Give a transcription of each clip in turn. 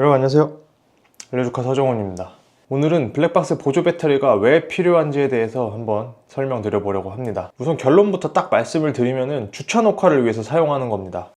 여러분 안녕하세요. 렐레주카 서정훈입니다. 오늘은 블랙박스 보조 배터리가 왜 필요한지에 대해서 한번 설명드려 보려고 합니다. 우선 결론부터 딱 말씀을 드리면은 주차 녹화를 위해서 사용하는 겁니다.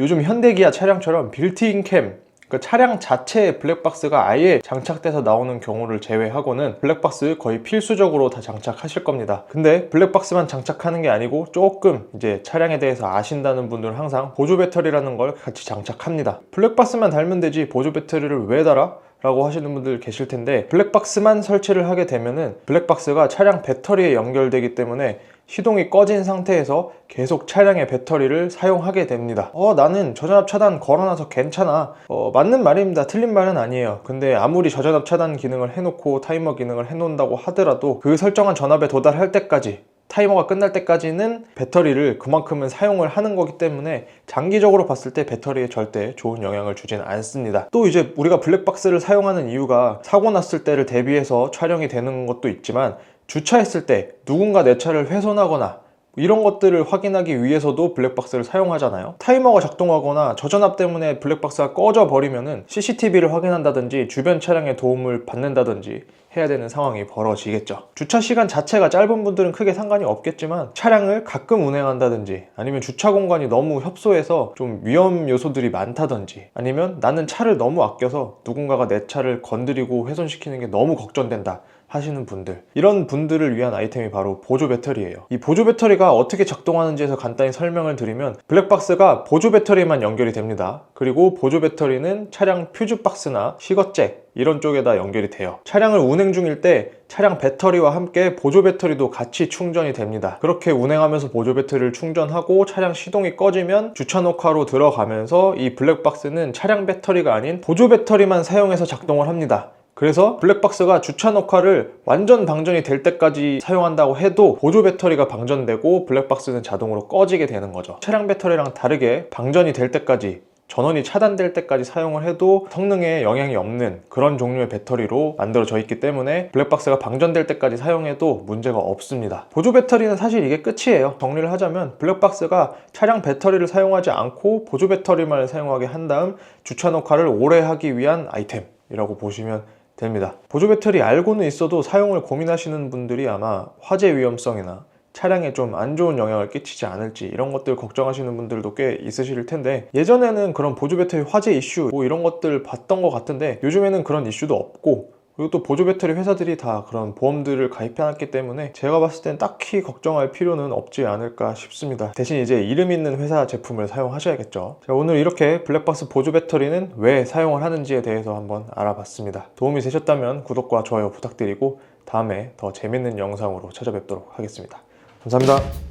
요즘 현대기아 차량처럼 빌트인 캠, 그 차량 자체에 블랙박스가 아예 장착돼서 나오는 경우를 제외하고는 블랙박스 거의 필수적으로 다 장착하실 겁니다. 근데 블랙박스만 장착하는 게 아니고 조금 이제 차량에 대해서 아신다는 분들은 항상 보조 배터리라는 걸 같이 장착합니다. 블랙박스만 달면 되지 보조 배터리를 왜 달아? 라고 하시는 분들 계실 텐데 블랙박스만 설치를 하게 되면은 블랙박스가 차량 배터리에 연결되기 때문에 시동이 꺼진 상태에서 계속 차량의 배터리를 사용하게 됩니다. 어, 나는 저전압 차단 걸어놔서 괜찮아. 어, 맞는 말입니다. 틀린 말은 아니에요. 근데 아무리 저전압 차단 기능을 해놓고 타이머 기능을 해놓는다고 하더라도 그 설정한 전압에 도달할 때까지 타이머가 끝날 때까지는 배터리를 그만큼은 사용을 하는 거기 때문에 장기적으로 봤을 때 배터리에 절대 좋은 영향을 주진 않습니다. 또 이제 우리가 블랙박스를 사용하는 이유가 사고 났을 때를 대비해서 촬영이 되는 것도 있지만 주차했을 때 누군가 내 차를 훼손하거나 이런 것들을 확인하기 위해서도 블랙박스를 사용하잖아요. 타이머가 작동하거나 저전압 때문에 블랙박스가 꺼져 버리면은 CCTV를 확인한다든지 주변 차량의 도움을 받는다든지 해야 되는 상황이 벌어지겠죠. 주차 시간 자체가 짧은 분들은 크게 상관이 없겠지만 차량을 가끔 운행한다든지 아니면 주차 공간이 너무 협소해서 좀 위험 요소들이 많다든지 아니면 나는 차를 너무 아껴서 누군가가 내 차를 건드리고 훼손시키는 게 너무 걱정된다. 하시는 분들. 이런 분들을 위한 아이템이 바로 보조 배터리예요. 이 보조 배터리가 어떻게 작동하는지에서 간단히 설명을 드리면 블랙박스가 보조 배터리만 연결이 됩니다. 그리고 보조 배터리는 차량 퓨즈 박스나 시거잭 이런 쪽에다 연결이 돼요. 차량을 운행 중일 때 차량 배터리와 함께 보조 배터리도 같이 충전이 됩니다. 그렇게 운행하면서 보조 배터리를 충전하고 차량 시동이 꺼지면 주차 녹화로 들어가면서 이 블랙박스는 차량 배터리가 아닌 보조 배터리만 사용해서 작동을 합니다 그래서 블랙박스가 주차 녹화를 완전 방전이 될 때까지 사용한다고 해도 보조 배터리가 방전되고 블랙박스는 자동으로 꺼지게 되는 거죠. 차량 배터리랑 다르게 방전이 될 때까지 전원이 차단될 때까지 사용을 해도 성능에 영향이 없는 그런 종류의 배터리로 만들어져 있기 때문에 블랙박스가 방전될 때까지 사용해도 문제가 없습니다. 보조 배터리는 사실 이게 끝이에요. 정리를 하자면 블랙박스가 차량 배터리를 사용하지 않고 보조 배터리만 사용하게 한 다음 주차 녹화를 오래 하기 위한 아이템 이라고 보시면 됩니다. 보조 배터리 알고는 있어도 사용을 고민하시는 분들이 아마 화재 위험성이나 차량에 좀 안 좋은 영향을 끼치지 않을지 이런 것들 걱정하시는 분들도 꽤 있으실 텐데 예전에는 그런 보조 배터리 화재 이슈 뭐 이런 것들 봤던 것 같은데 요즘에는 그런 이슈도 없고 그리고 또 보조 배터리 회사들이 다 그런 보험들을 가입해놨기 때문에 제가 봤을 땐 딱히 걱정할 필요는 없지 않을까 싶습니다. 대신 이제 이름 있는 회사 제품을 사용하셔야겠죠. 자, 오늘 이렇게 블랙박스 보조 배터리는 왜 사용을 하는지에 대해서 한번 알아봤습니다. 도움이 되셨다면 구독과 좋아요 부탁드리고 다음에 더 재밌는 영상으로 찾아뵙도록 하겠습니다. 감사합니다.